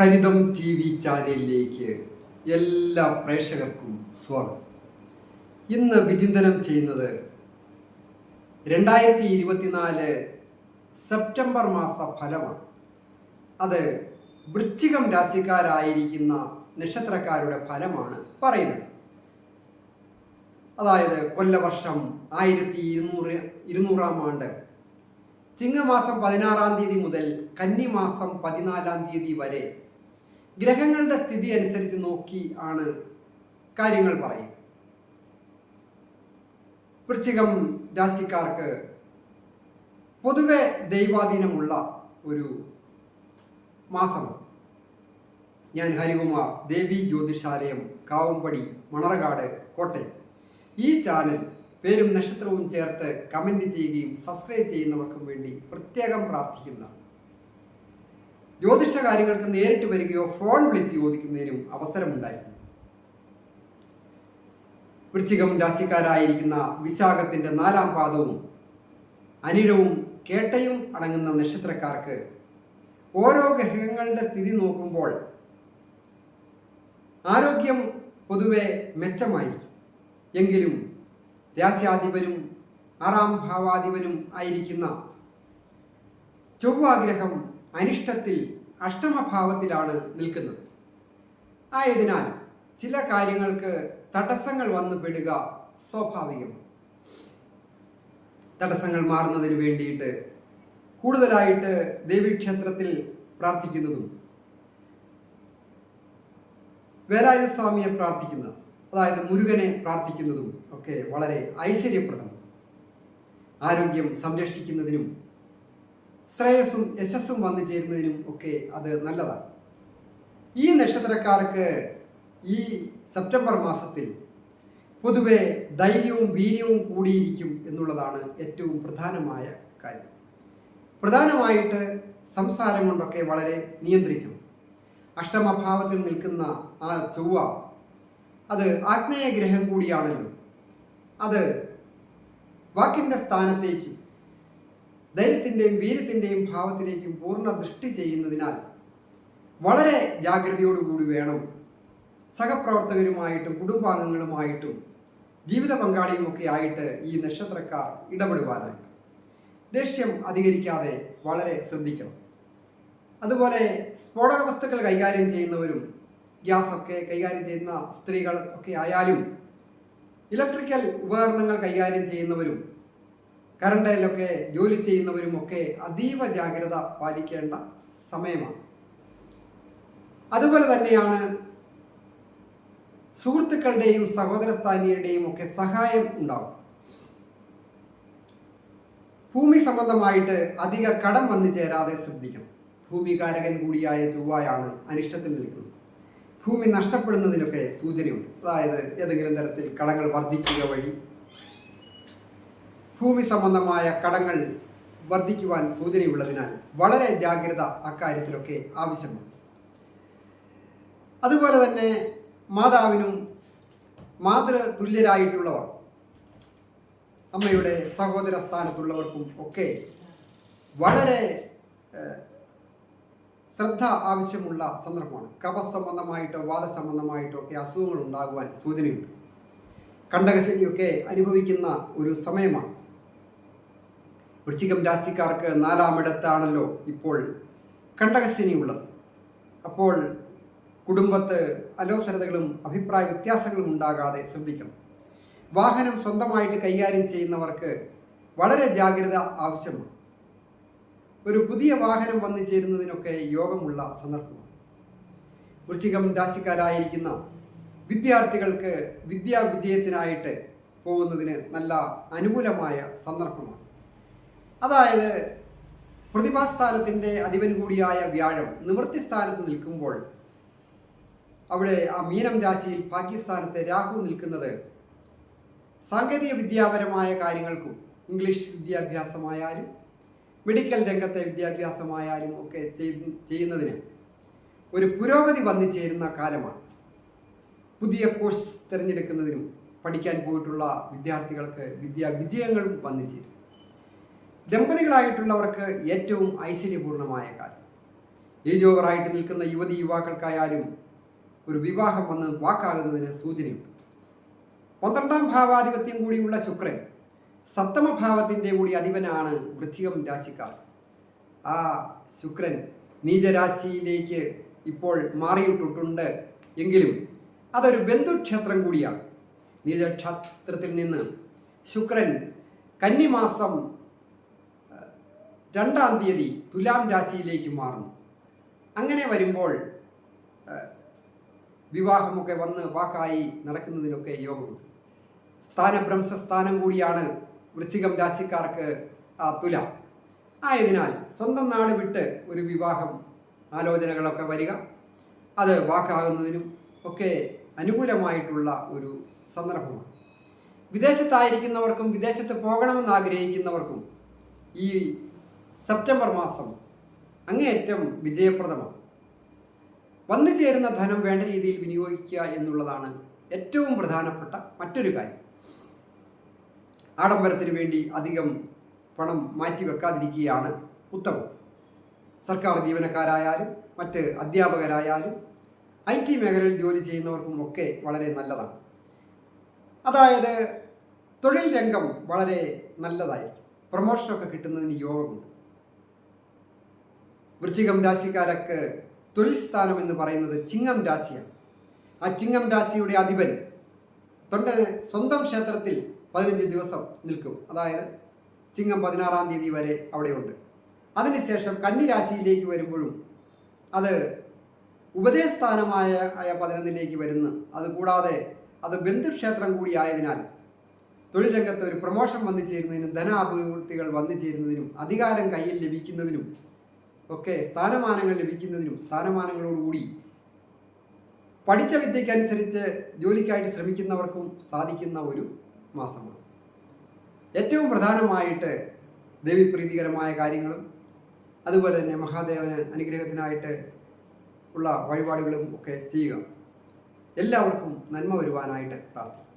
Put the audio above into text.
ഹരിതം T V ചാനലിലേക്ക് എല്ലാ പ്രേക്ഷകർക്കും സ്വാഗതം. ഇന്ന് വിചിന്തനം ചെയ്യുന്നത് രണ്ടായിരത്തി ഇരുപത്തിനാല് സെപ്റ്റംബർ മാസ ഫലമാണ്. അത് വൃശ്ചികം രാശിക്കാരായിരിക്കുന്ന നക്ഷത്രക്കാരുടെ ഫലമാണ് പറയുന്നത്. അതായത് കൊല്ലവർഷം ആയിരത്തി ഇരുന്നൂറ് ഇരുന്നൂറാം ആണ്ട്. ചിങ്ങമാസം പതിനാറാം തീയതി മുതൽ കന്നിമാസം പതിനാലാം തീയതി വരെ ഗ്രഹങ്ങളുടെ സ്ഥിതി അനുസരിച്ച് നോക്കി ആണ് കാര്യങ്ങൾ പറയും വൃശ്ചികം രാശിക്കാർക്ക് പൊതുവെ ദൈവാധീനമുള്ള ഒരു മാസം ഞാൻ ഹരികുമാർ ദേവി ജ്യോതിഷാലയം കാവുംപടി മണറകാട് കോട്ടയം. ഈ ചാനൽ പേരും നക്ഷത്രവും ചേർത്ത് കമന്റ് ചെയ്യുകയും സബ്സ്ക്രൈബ് ചെയ്യുന്നവർക്കും വേണ്ടി പ്രത്യേകം പ്രാർത്ഥിക്കുന്ന ജ്യോതിഷ കാര്യങ്ങൾക്ക് നേരിട്ട് വരികയോ ഫോൺ വിളിച്ച് ചോദിക്കുന്നതിനും അവസരമുണ്ടായിരുന്നു. വൃശ്ചികം രാശിക്കാരായിരിക്കുന്ന വിശാഖത്തിന്റെ നാലാം പാദവും അനിഴവും കേട്ടയും അടങ്ങുന്ന നക്ഷത്രക്കാർക്ക് ഓരോ ഗ്രഹങ്ങളുടെ സ്ഥിതി നോക്കുമ്പോൾ ആരോഗ്യം പൊതുവെ മെച്ചമായിരിക്കും. എങ്കിലും രാസ്യാധിപനും ആറാം ഭാവാധിപനും ആയിരിക്കുന്ന ചൊവ്വാഗ്രഹം അനിഷ്ടത്തിൽ അഷ്ടമഭാവത്തിലാണ് നിൽക്കുന്നത്. ആയതിനാൽ ചില കാര്യങ്ങൾക്ക് തടസ്സങ്ങൾ വന്നു പെടുക സ്വാഭാവികമാണ് തടസ്സങ്ങൾ മാറുന്നതിന് വേണ്ടിയിട്ട് കൂടുതലായിട്ട് ദേവീക്ഷേത്രത്തിൽ പ്രാർത്ഥിക്കുന്നതും വേലായ സ്വാമിയെ പ്രാർത്ഥിക്കുന്ന അതായത് മുരുകനെ പ്രാർത്ഥിക്കുന്നതും ഒക്കെ വളരെ ഐശ്വര്യപ്രദമാണ് ആരോഗ്യം സംരക്ഷിക്കുന്നതിനും ശ്രേയസ്സും യശസ്സും വന്നു ചേരുന്നതിനും ഒക്കെ അത് നല്ലതാണ്. ഈ നക്ഷത്രക്കാർക്ക് ഈ സെപ്റ്റംബർ മാസത്തിൽ പൊതുവെ ധൈര്യവും വീര്യവും കൂടിയിരിക്കും എന്നുള്ളതാണ് ഏറ്റവും പ്രധാനമായ കാര്യം. പ്രധാനമായിട്ട് സംസാരം കൊണ്ടൊക്കെ വളരെ നിയന്ത്രിക്കും. അഷ്ടമഭാവത്തിൽ നിൽക്കുന്ന ആ ചൊവ്വ അത് ആഗ്നേയ ഗ്രഹം കൂടിയാണല്ലോ. അത് വാക്കിന്റെ സ്ഥാനത്തേക്കും ധൈര്യത്തിന്റെയും വീര്യത്തിന്റെയും ഭാവത്തിലേക്കും പൂർണ ദൃഷ്ടി ചെയ്യുന്നതിനാൽ വളരെ ജാഗ്രതയോടുകൂടി വേണം സഹപ്രവർത്തകരുമായിട്ടും കുടുംബാംഗങ്ങളുമായിട്ടും ജീവിത പങ്കാളിയുമൊക്കെ ആയിട്ട് ഈ നക്ഷത്രക്കാർ ഇടപെടുവാനായിട്ട് ദേഷ്യം അധികരിക്കാതെ വളരെ ശ്രദ്ധിക്കണം. അതുപോലെ സ്ഫോടക വസ്തുക്കൾ കൈകാര്യം ചെയ്യുന്നവരും ഗ്യാസൊക്കെ കൈകാര്യം ചെയ്യുന്ന സ്ത്രീകൾ ഒക്കെ ആയാലും ഇലക്ട്രിക്കൽ ഉപകരണങ്ങൾ കൈകാര്യം ചെയ്യുന്നവരും കറണ്ടിലൊക്കെ ജോലി ചെയ്യുന്നവരുമൊക്കെ അതീവ ജാഗ്രത പാലിക്കേണ്ട സമയമാണ്. അതുപോലെ തന്നെയാണ് സുഹൃത്തുക്കളുടെയും സഹോദരസ്ഥാനീയരുടെയും ഒക്കെ സഹായം ഉണ്ടാവും. ഭൂമി സംബന്ധമായിട്ട് അധിക കടം വന്നു ചേരാതെ ശ്രദ്ധിക്കണം. ഭൂമികാരകൻ കൂടിയായ ചൊവ്വായാണ് അനിഷ്ടത്തിൽ നിൽക്കുന്നത്. ഭൂമി നഷ്ടപ്പെടുന്നതിനൊക്കെ സൂചനയുണ്ട്. അതായത് ഏതെങ്കിലും തരത്തിൽ കടങ്ങൾ വർദ്ധിക്കുക വഴി ഭൂമി സംബന്ധമായ കടങ്ങൾ വർദ്ധിക്കുവാൻ സൂചനയുള്ളതിനാൽ വളരെ ജാഗ്രത അക്കാര്യത്തിലൊക്കെ ആവശ്യമാണ്. അതുപോലെ തന്നെ മാതാവിനും മാതൃ തുല്യരായിട്ടുള്ളവർ അമ്മയുടെ സഹോദര സ്ഥാനത്തുള്ളവർക്കും ഒക്കെ വളരെ ശ്രദ്ധ ആവശ്യമുള്ള സന്ദർഭമാണ്. കഫസംബന്ധമായിട്ടോ വാദസംബന്ധമായിട്ടോ ഒക്കെ അസുഖങ്ങൾ ഉണ്ടാകുവാൻ സൂചനയുണ്ട്. കണ്ടകശനിയൊക്കെ അനുഭവിക്കുന്ന ഒരു സമയമാണ്. വൃശ്ചികം രാശിക്കാർക്ക് നാലാമിടത്താണല്ലോ ഇപ്പോൾ കണ്ടകശനി ഉള്ളത്. അപ്പോൾ കുടുംബത്ത് അലോസരതകളും അഭിപ്രായ വ്യത്യാസങ്ങളും ഉണ്ടാകാതെ ശ്രദ്ധിക്കണം. വാഹനം സ്വന്തമായിട്ട് കൈകാര്യം ചെയ്യുന്നവർക്ക് വളരെ ജാഗ്രത ആവശ്യമാണ്. ഒരു പുതിയ വാഹനം വന്നു ചേരുന്നതിനൊക്കെ യോഗമുള്ള സന്ദർഭമാണ്. വൃശ്ചികം രാശിക്കാരായിരിക്കുന്ന വിദ്യാർത്ഥികൾക്ക് വിദ്യാവിജയത്തിനായിട്ട് പോകുന്നതിന് നല്ല അനുകൂലമായ സന്ദർഭമാണ്. അതായത് പ്രതിഭാസ്ഥാനത്തിന്റെ അധിപൻ കൂടിയായ വ്യാഴം നിവൃത്തി സ്ഥാനത്ത് നിൽക്കുമ്പോൾ അവിടെ ആ മീനം രാശിയിൽ പാകിസ്ഥാനത്തെ രാഹു നിൽക്കുന്നത് സാങ്കേതിക വിദ്യാപരമായ കാര്യങ്ങൾക്കും ഇംഗ്ലീഷ് വിദ്യാഭ്യാസമായാലും മെഡിക്കൽ രംഗത്തെ വിദ്യാഭ്യാസമായാലും ഒക്കെ ചെയ്യുന്നതിന് ഒരു പുരോഗതി വന്നു ചേരുന്ന കാലമാണ്. പുതിയ കോഴ്സ് തിരഞ്ഞെടുക്കുന്നതിനും പഠിക്കാൻ പോയിട്ടുള്ള വിദ്യാർത്ഥികൾക്ക് വിദ്യാ വിജയങ്ങളും വന്നു ചേരും ദമ്പതികളായിട്ടുള്ളവർക്ക് ഏറ്റവും ഐശ്വര്യപൂർണമായ കാലം ഏജ് ഓവറായിട്ട് നിൽക്കുന്ന യുവതി യുവാക്കൾക്കായാലും ഒരു വിവാഹം വന്ന് വാക്കാകുന്നതിന് സൂചനയുണ്ട്. പന്ത്രണ്ടാം ഭാവാധിപത്യം കൂടിയുള്ള ശുക്രൻ സപ്തമഭാവത്തിന്റെ കൂടി അധിപനാണ് വൃശ്ചികം രാശിക്കാർ. ആ ശുക്രൻ നീചരാശിയിലേക്ക് ഇപ്പോൾ മാറിയിട്ടിട്ടുണ്ട് എങ്കിലും അതൊരു ബന്ധുക്ഷേത്രം കൂടിയാണ്. നീചക്ഷേത്രത്തിൽ നിന്ന് ശുക്രൻ കന്നിമാസം രണ്ടാം തീയതി തുലാം രാശിയിലേക്ക് മാറും അങ്ങനെ വരുമ്പോൾ വിവാഹമൊക്കെ വന്ന് വാക്കായി നടക്കുന്നതിനൊക്കെ യോഗമുണ്ട്. സ്ഥാനഭ്രംശ സ്ഥാനം കൂടിയാണ് വൃശ്ചികം രാശിക്കാർക്ക് ആ തുല. ആയതിനാൽ സ്വന്തം നാട് വിട്ട് ഒരു വിവാഹം ആലോചനകളൊക്കെ വരിക അത് വാക്കാകുന്നതിനും ഒക്കെ അനുകൂലമായിട്ടുള്ള ഒരു സന്ദർഭമാണ്. വിദേശത്തായിരിക്കുന്നവർക്കും വിദേശത്ത് പോകണമെന്ന് ആഗ്രഹിക്കുന്നവർക്കും ഈ സെപ്റ്റംബർ മാസം അങ്ങേയറ്റം വിജയപ്രദമാണ്. വന്നു ചേരുന്ന ധനം വേണ്ട രീതിയിൽ വിനിയോഗിക്കുക എന്നുള്ളതാണ് ഏറ്റവും പ്രധാനപ്പെട്ട മറ്റൊരു കാര്യം. ആഡംബരത്തിന് വേണ്ടി അധികം പണം മാറ്റി വെക്കാതിരിക്കുകയാണ് ഉത്തമം. സർക്കാർ ജീവനക്കാരായാലും മറ്റ് അധ്യാപകരായാലും ഐ ടി മേഖലയിൽ ജോലി ചെയ്യുന്നവർക്കും ഒക്കെ വളരെ നല്ലതാണ്. അതായത് തൊഴിൽ രംഗം വളരെ നല്ലതായിരിക്കും. പ്രൊമോഷനൊക്കെ കിട്ടുന്നതിന് യോഗമുണ്ട്. വൃശ്ചികം രാശിക്കാരക്ക് തൊഴിൽ സ്ഥാനം എന്ന് പറയുന്നത് ചിങ്ങം രാശിയാണ്. ആ ചിങ്ങം രാശിയുടെ അധിപൻ തൊണ്ട സ്വന്തം ക്ഷേത്രത്തിൽ പതിനഞ്ച് ദിവസം നിൽക്കും. അതായത് ചിങ്ങം പതിനാറാം തീയതി വരെ അവിടെയുണ്ട്. അതിനുശേഷം കന്നി രാശിയിലേക്ക് വരുമ്പോഴും അത് ഉപദേശസ്ഥാനമായ ആയ പതിനൊന്നിലേക്ക് വരുന്ന. അതുകൂടാതെ അത് ബന്ധുക്ഷേത്രം കൂടി ആയതിനാൽ തൊഴിൽ രംഗത്ത് ഒരു പ്രമോഷൻ വന്നു ചേരുന്നതിനും ധനാഭിവൃദ്ധികൾ വന്നു ചേരുന്നതിനും അധികാരം കയ്യിൽ ലഭിക്കുന്നതിനും ഒക്കെ സ്ഥാനമാനങ്ങൾ ലഭിക്കുന്നതിനും സ്ഥാനമാനങ്ങളോടുകൂടി പഠിച്ച വിദ്യയ്ക്കനുസരിച്ച് ജോലിക്കായിട്ട് ശ്രമിക്കുന്നവർക്കും സാധിക്കുന്ന ഒരു മാസമാണ്. ഏറ്റവും പ്രധാനമായിട്ട് ദേവീപ്രീതികരമായ കാര്യങ്ങളും അതുപോലെ തന്നെ മഹാദേവന് അനുഗ്രഹത്തിനായിട്ട് ഉള്ള വഴിപാടുകളും ഒക്കെ ചെയ്യുക. എല്ലാവർക്കും നന്മ വരുവാനായിട്ട് പ്രാർത്ഥിക്കും